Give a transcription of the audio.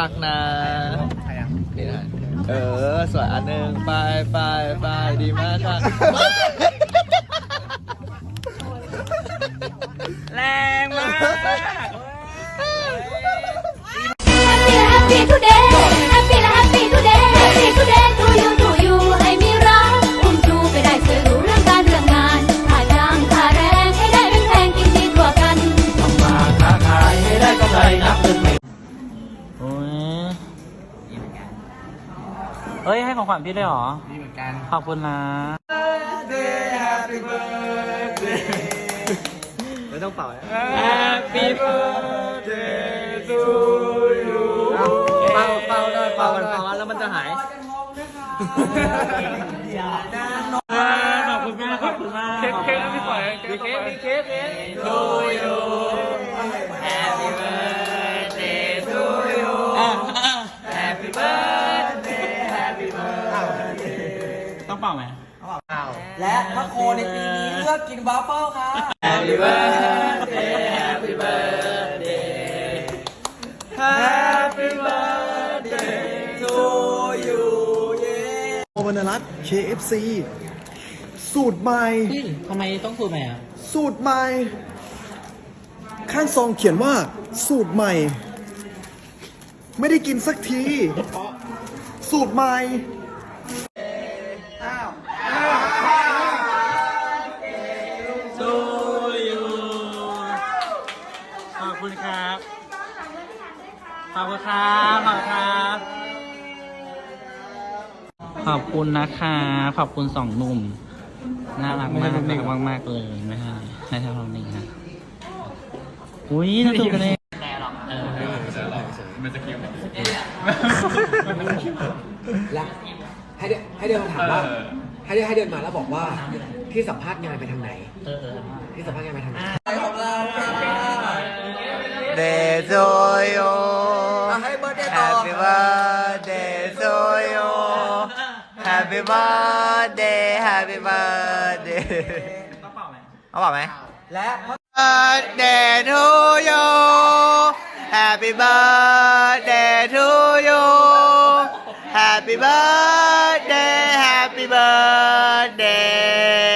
รักนะนี่นะเออสวยอันหนึ่งไปไปไปดีมากค่ะแรงมาก เอ้ยให้ของขวัญพี่ด้วยเหรอดีเหมือนกัน ขอบคุณนะไม่ต้องเป่า Happy birthday to you เป่าเป่าเลยเป่ามันเป่าแล้วมันจะหายขอบคุณมากขอบคุณมากเค้กเค้กพี่ปล่อยมีเค้กมีเค้กเค้ก เป่าไหมและพระโคในปีนี้เลือกกินบัฟเฟิลค่ะ Happy birthday Happy birthday Happy birthday to you โอวรรณรัตน์ KFC สูตรใหม่พี่ทำไมต้องสูตรใหม่อะ สูตรใหม่ข้างซองเขียนว่า สูตรใหม่ ไม่ได้กินสักที สูตรใหม่ คุณครับ ขอบคุณครับ ขอบคุณครับ ขอบคุณนะคะ ขอบคุณสองหนุ่ม น่ารักมากน่ารักมากมากๆเลยไม่ใช่ไม่ใช่เราหนึ่งนะอุ้ยน่าตื่นกันเลยเออและให้เดินให้เดินมาถามว่าให้เดินให้เดินมาแล้วบอกว่าพี่สัมภาษณ์งานไปทางไหนเออเออพี่สัมภาษณ์งานไปทางไหน Day to you ให้เบิร์ดเดย์ต่อ Happy birthday to you Happy birthday Happy birthday ต้องเป่าไหม เอาเปล่าไหม และพระ birthday to you Happy birthday to you Happy birthday Happy birthday